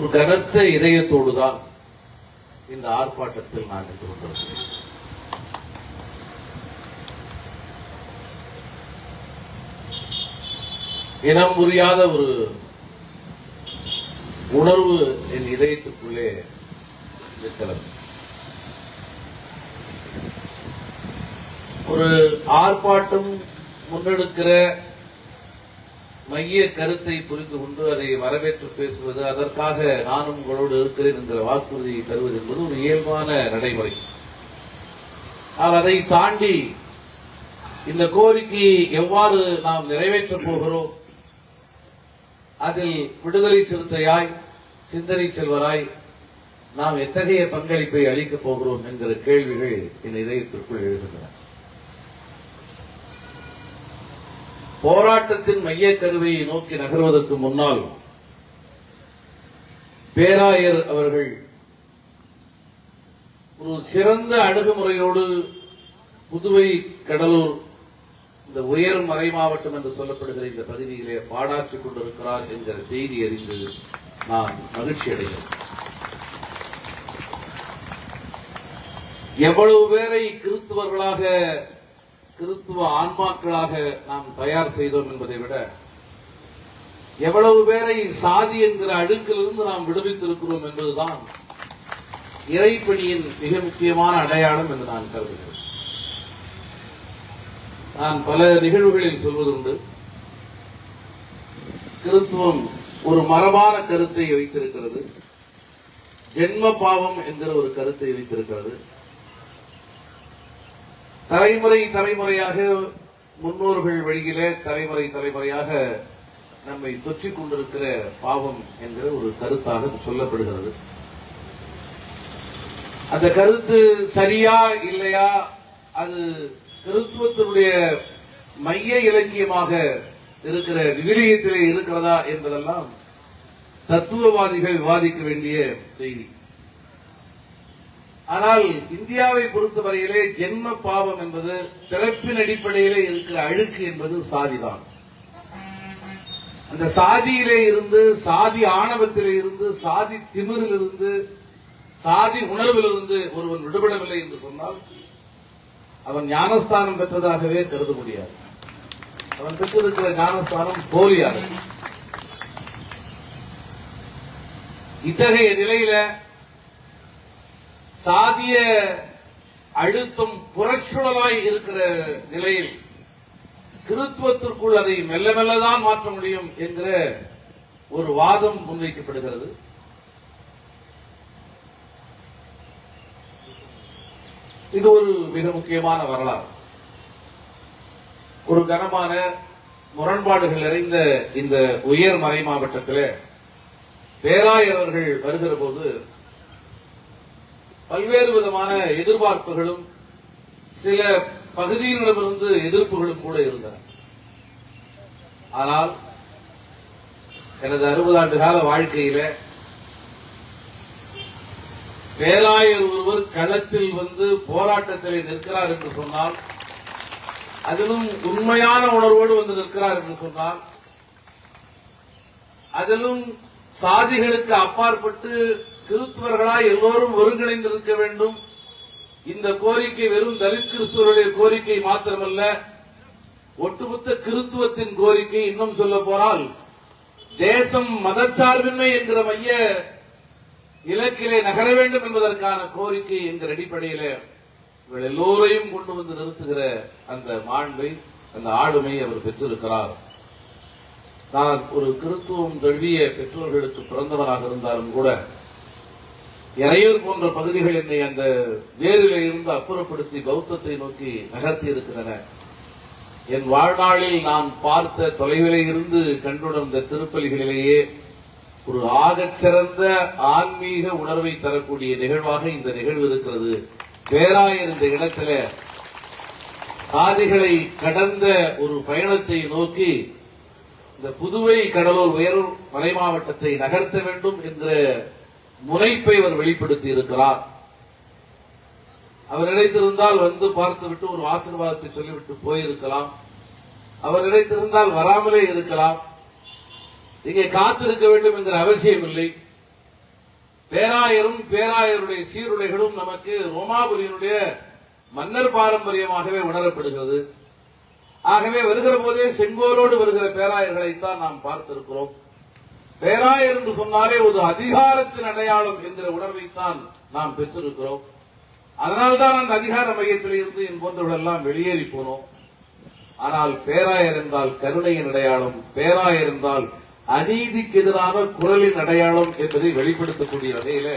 ஒரு கனத்த இதயத்தோடு தான் இந்த ஆர்ப்பாட்டத்தில் நான் நின்று கொண்டிருக்கிறேன். இனம் புரியாத ஒரு உணர்வு என் இதயத்துக்குள்ளே இருக்கிறது ஒரு ஆர்ப்பாட்டம் முன்னெடுக்கிற மைய கருத்தை புரிந்து கொண்டு அதை வரவேற்று பேசுவது அதற்காக நானும் உங்களோடு இருக்கிறேன் என்கிற வாக்குறுதியை தருவது என்பது ஒரு இயல்பான நடைமுறை. ஆனால் அதை தாண்டி இந்த கோரிக்கையை எவ்வாறு நாம் நிறைவேற்றப் போகிறோம்? அதில் விடுதலை சிறுத்தையாய் சிந்தனை செல்வராய் நாம் எத்தகைய பங்களிப்பை அளிக்கப் போகிறோம் என்கிற கேள்விகள் என் இதயத்திற்குள் எழுகின்றன. போராட்டத்தின் மையக் நோக்கி நகர்வதற்கு முன்னால் பேராயர் அவர்கள் ஒரு சிறந்த அணுகுமுறையோடு புதுவை கடலூர் இந்த உயர் மறை மாவட்டம் என்று சொல்லப்படுகிற இந்த பகுதியிலே பாடாற்றி கொண்டிருக்கிறார் என்கிற செய்தி அறிந்து நான் மகிழ்ச்சி அடைகிறேன். எவ்வளவு பேரை கிறிஸ்துவர்களாக கிறிஸ்துவ ஆன்மாக்களாக நாம் தயார் செய்தோம் என்பதை விட எவ்வளவு பேரை சாதி என்கிற அடுக்கிலிருந்து நாம் விடுவித்திருக்கிறோம் என்பதுதான் இறைப்பணியின் மிக முக்கியமான அடையாளம் என்று நான் கருதுகிறேன். நான் பல நிகழ்வுகளில் சொல்வதுண்டு. கிறிஸ்துவம் ஒரு மரபான கருத்தை வைத்திருக்கிறது. ஜென்ம பாவம் என்கிற ஒரு கருத்தை வைத்திருக்கிறது. தலைமுறை தலைமுறையாக முன்னோர்கள் வழியிலே தலைமுறை தலைமுறையாக நம்மை தொற்றிக் கொண்டிருக்கிற பாவம் என்கிற ஒரு கருத்தாக சொல்லப்படுகிறது. அந்த கருத்து சரியா இல்லையா? அது கிறிஸ்துவத்தினுடைய மைய இலக்கியமாக இருக்கிற விவிலியத்திலே இருக்கிறதா என்பதெல்லாம் தத்துவவாதிகள் விவாதிக்க வேண்டிய செய்தி. ஆனால் இந்தியாவை பொறுத்தவரையிலே ஜென்ம பாவம் என்பது பிறப்பின் அடிப்படையிலே இருக்கிற அழுக்கு என்பது சாதிதான். அந்த சாதியிலே இருந்து சாதி ஆணவத்திலே இருந்து சாதி திமிரிலிருந்து சாதி உணர்விலிருந்து ஒருவன் விடுபடவில்லை என்று சொன்னால் அவன் ஞானஸ்தானம் பெற்றதாகவே கருத முடியாது. அவன் பெற்றிருக்கிற ஞானஸ்தானம் போலியானது. இத்தகைய நிலையில சாதிய அழுத்தம் புறச்சுழலாய் இருக்கிற நிலையில் கிறித்துவத்திற்குள் அதை மெல்ல மெல்லதான் மாற்ற முடியும் என்கிற ஒரு வாதம் முன்வைக்கப்படுகிறது. இது ஒரு மிக முக்கியமான வரலாறு. ஒரு கனமான முரண்பாடுகள் நிறைந்த இந்த உயர் மறை மாவட்டத்திலே பேராயர் அவர்கள் வருகிற போது பல்வேறு விதமான எதிர்பார்ப்புகளும் சில பகுதியினரிடமிருந்து எதிர்ப்புகளும் கூட இருந்தன. ஆனால் எனது அறுபது ஆண்டு கால வாழ்க்கையில பேராயர் ஒருவர் களத்தில் வந்து போராட்டத்தில் நிற்கிறார் என்று சொன்னால் அதிலும் உண்மையான உணர்வோடு வந்து நிற்கிறார் என்று சொன்னால் அதிலும் சாதிகளுக்கு அப்பாற்பட்டு கிறிஸ்துவர்களாய் எல்லோரும் ஒருங்கிணைந்திருக்க வேண்டும். இந்த கோரிக்கை வெறும் தலித் கிறிஸ்துவருடைய கோரிக்கை மாத்திரமல்ல. ஒட்டுமொத்த கிறிஸ்துவத்தின் கோரிக்கை இன்னும் சொல்ல போனால் தேசம் மதச்சார்பின்மை என்கிற மைய இலக்கிலே நகர வேண்டும் என்பதற்கான கோரிக்கை என்கிற அடிப்படையில இவள் எல்லோரையும் கொண்டு வந்து நிறுத்துகிற அந்த மாண்பை அந்த ஆளுமை அவர் பெற்றிருக்கிறார். நான் ஒரு கிறித்துவம் தழுவிய பெற்றோர்களுக்கு பிறந்தவராக இருந்தாலும் கூட இறையூர் போன்ற பகுதிகள் என்னை அந்த வேரிலே இருந்து அப்புறப்படுத்தி பௌத்தத்தை நோக்கி நகர்த்தி இருக்கின்றன என் வாழ்நாளில் நான் பார்த்த தொலைவிலே இருந்து கண்டுணர்ந்த திருப்பலிகளிலேயே ஒரு ஆகச் சிறந்த ஆன்மீக உணர்வை தரக்கூடிய நிகழ்வாக இந்த நிகழ்வு இருக்கிறது. பேராயர் இந்த இடத்துல சாதிகளை கடந்த ஒரு பயணத்தை நோக்கி இந்த புதுவை கடலூர் உயர் மலை மாவட்டத்தை நகர்த்த வேண்டும் என்ற முனைப்பை அவர் வெளிப்படுத்தி இருக்கிறார். அவர் நினைத்திருந்தால் வந்து பார்த்துவிட்டு ஒரு ஆசீர்வாதத்தை சொல்லிவிட்டு போயிருக்கலாம். அவர் நினைத்திருந்தால் வராமலே இருக்கலாம். இங்கே காத்திருக்க வேண்டும் என்கிற அவசியம் இல்லை. பேராயரும் பேராயருடைய சீருடைகளும் நமக்கு ரோமாபுரியனுடைய மன்னர் பாரம்பரியமாகவே உணரப்படுகிறது. ஆகவே வருகிற போதே செங்கோலோடு வருகிற பேராயர்களைத்தான் நாம் பார்த்திருக்கிறோம். பேராயர் என்று சொன்னாலே ஒரு அதிகாரத்தின் அடையாளம் என்கிற உணர்வைத்தான் நாம் பெற்றிருக்கிறோம். அதனால்தான் அந்த அதிகார மையத்தில் இருந்து என் போன்றவர்கள் எல்லாம் வெளியேறி போனோம். ஆனால் பேராயர் என்றால் கருணையின் அடையாளம் பேராயர் என்றால் அநீதிக்கு எதிரான குரலின் அடையாளம் என்பதை வெளிப்படுத்தக்கூடிய வகையில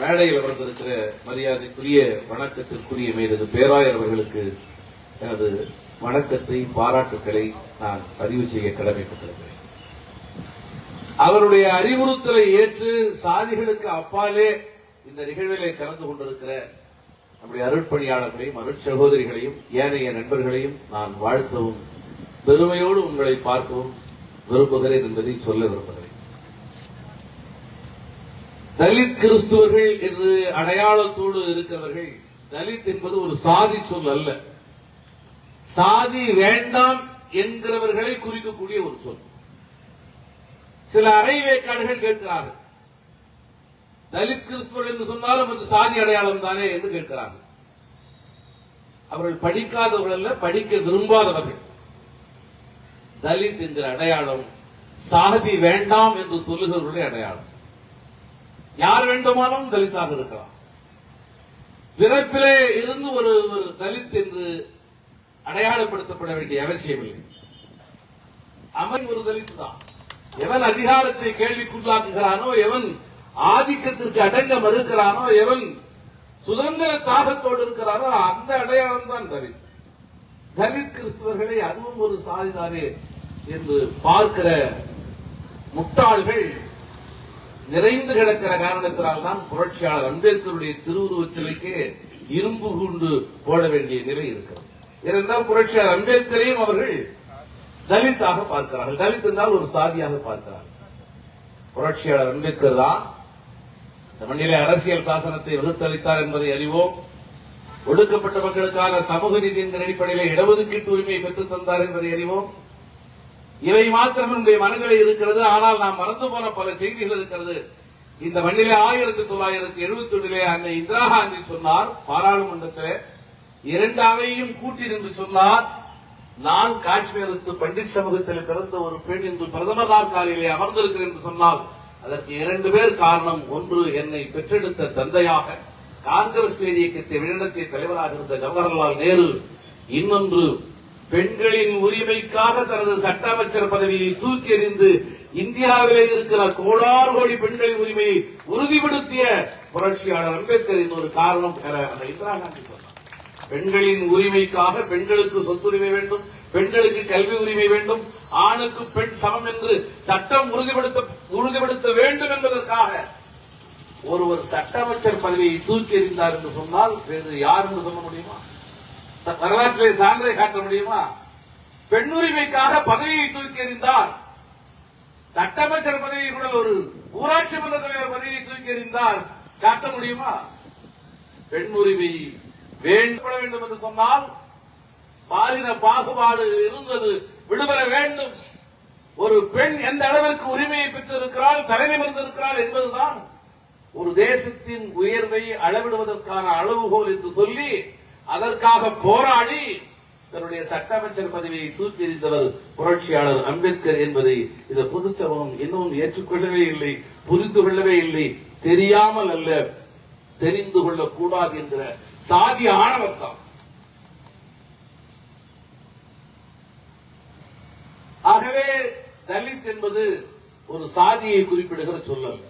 மேடையில் அமர்ந்திருக்கிற மரியாதைக்குரிய வணக்கத்திற்குரிய மேலது பேராயர் அவர்களுக்கு எனது வணக்கத்தை பாராட்டுக்களை நான் பதிவு செய்ய கடமைப்பட்டிருக்கிறேன். அவருடைய அறிவுறுத்தலை ஏற்று சாதிகளுக்கு அப்பாலே இந்த நிகழ்விலே கலந்து கொண்டிருக்கிற நம்முடைய அருட்பணியாளர்களையும் அருட்சகோதரிகளையும் ஏனைய நண்பர்களையும் நான் வாழ்த்தவும் பெருமையோடு உங்களை பார்க்கவும் விரும்புகிறேன் என்பதை சொல்ல விரும்புகிறேன். தலித் கிறிஸ்துவர்கள் என்று அடையாளத்தோடு இருக்கிறவர்கள் தலித் என்பது ஒரு சாதி சொல் அல்ல. சாதி வேண்டாம் என்கிறவர்களை குறிக்கக்கூடிய ஒரு சொல். சில அரைவேக்காடுகள் கேட்கிறார்கள். தலித் கிறிஸ்துவர்கள் என்று சொன்னாலும் அது சாதி அடையாளம் தானே என்று கேட்கிறார்கள். அவர்கள் படிக்காதவர்கள் அல்ல படிக்க விரும்பாதவர்கள். தலித் என்கிற அடையாளம் சாதி வேண்டாம் என்று சொல்லுகிறவர்களுடைய அடையாளம். யார் வேண்டுமானாலும் தலித்தாக இருக்கலாம். பிறப்பிலே இருந்து ஒரு ஒரு தலித் என்று அடையாளப்படுத்தப்பட வேண்டிய அவசியமில்லை. அவன் ஒரு தலித் தான். எவன் அதிகாரத்தை கேள்விக்குள்ளாக்குகிறானோ எவன் ஆதிக்கத்திற்கு அடங்க மறுக்கிறானோ எவன் சுதந்திர தாகத்தோடு இருக்கிறானோ அந்த அடையாளம் தான் தலித் தலித் கிறிஸ்தவர்களை அதுவும் ஒரு சாதிதானே என்று பார்க்கிற முட்டாள்கள் நிறைந்து கிடக்கிற காரணத்தினால் தான் புரட்சியாளர் அம்பேத்கருடைய திருவுருவச் சிலைக்கு இரும்பு கூண்டு போட வேண்டிய நிலை இருக்கிறது. ஏனென்றால் புரட்சியாளர் அம்பேத்கரையும் அவர்கள் தலித்தாக பார்க்கிறார்கள். தலித் என்றால் ஒரு சாதியாக பார்க்கிறார்கள். புரட்சியாளர் அம்பேத்கர் தான் இந்த மண்ணிலே அரசியல் சாசனத்தை வகுத்தளித்தார் என்பதை அறிவோம். ஒடுக்கப்பட்ட மக்களுக்கான சமூக நீதி என்கிற அடிப்படையில் இடஒதுக்கீட்டு உரிமையை பெற்றுத் தந்தார் என்பதை அறிவோம். இவை மாத்திரம் நம்முடைய மனதில் இருக்கிறது. ஆனால் நாம் மறந்து போன பல செய்திகள் இருக்கிறது. இந்த மண்ணிலே ஆயிரத்தி தொள்ளாயிரத்தி எழுபத்தி ஒன்றிலே அன்னை இந்திரா காந்தி சொன்னார் பாராளுமன்றத்தில் இரண்டு அவையையும் கூட்டி நின்று சொன்னார் நான் காஷ்மீருக்கு பண்டிட் சமூகத்தில் பிறந்த ஒரு பெண் இன்று பிரதமர் நாற்காலியிலே அமர்ந்திருக்கிறேன் என்று சொன்னால் அதற்கு இரண்டு பேர் காரணம். ஒன்று என்னை பெற்றெடுத்த தந்தையாக காங்கிரஸ் பேர் இயக்கத்தை வெளிநடத்திய தலைவராக இருந்த ஜவஹர்லால் நேரு. இன்னொன்று பெண்களின் உரிமைக்காக தனது சட்ட அமைச்சர் பதவியை தூக்கி எறிந்து இந்தியாவிலே இருக்கிற கோடாறு கோடி பெண்களின் உரிமையை உறுதிப்படுத்திய புரட்சியாளர் அம்பேத்கர் ஒரு காரணம் என அந்த இந்திரா காந்தி பெண்களின் உரிமைக்காக பெண்களுக்கு சொத்துரிமை வேண்டும் பெண்களுக்கு கல்வி உரிமை வேண்டும் ஆணுக்கு பெண் சமம் என்று சட்டம் உறுதிப்படுத்த உறுதிப்படுத்த வேண்டும் என்பதற்காக ஒருவர் சட்ட அமைச்சர் பதவியை தூக்கி எறிந்தார் என்று சொன்னால் வேறு யார் என்று சொல்ல முடியுமா? ச- வரலாற்றிலே சான்றை காட்ட முடியுமா? பெண் உரிமைக்காக பதவியை தூக்கி எறிந்தார். சட்டமைச்சர் பதவியை கூட ஒரு ஊராட்சி மன்ற தலைவர் பதவியை தூக்கி எறிந்தார். காட்ட முடியுமா? பெண் உரிமை வேண்டப்பட வேண்டும் என்று சொன்னால் பாலின பாகுபாடு இருந்தது. விடுபட வேண்டும். ஒரு பெண் எந்த அளவிற்கு உரிமையை பெற்றிருக்கிறாள் தலைமை என்பதுதான் ஒரு தேசத்தின் உயர்வை அளவிடுவதற்கான அளவுகோல் என்று சொல்லி அதற்காக போராடி தன்னுடைய சட்டமைச்சர் பதவியை தூக்கி எறிந்தவர் புரட்சியாளர் அம்பேத்கர் என்பதை இந்த பொது சமூகம் இன்னும் ஏற்றுக்கொள்ளவே இல்லை புரிந்து கொள்ளவே இல்லை தெரியாமல் அல்ல தெரிந்து கொள்ளக்கூடாது என்கிற சாதி ஆணவத்தான் ஆகவே தலித் என்பது ஒரு சாதியை குறிப்பிடுகிற சொல்லல்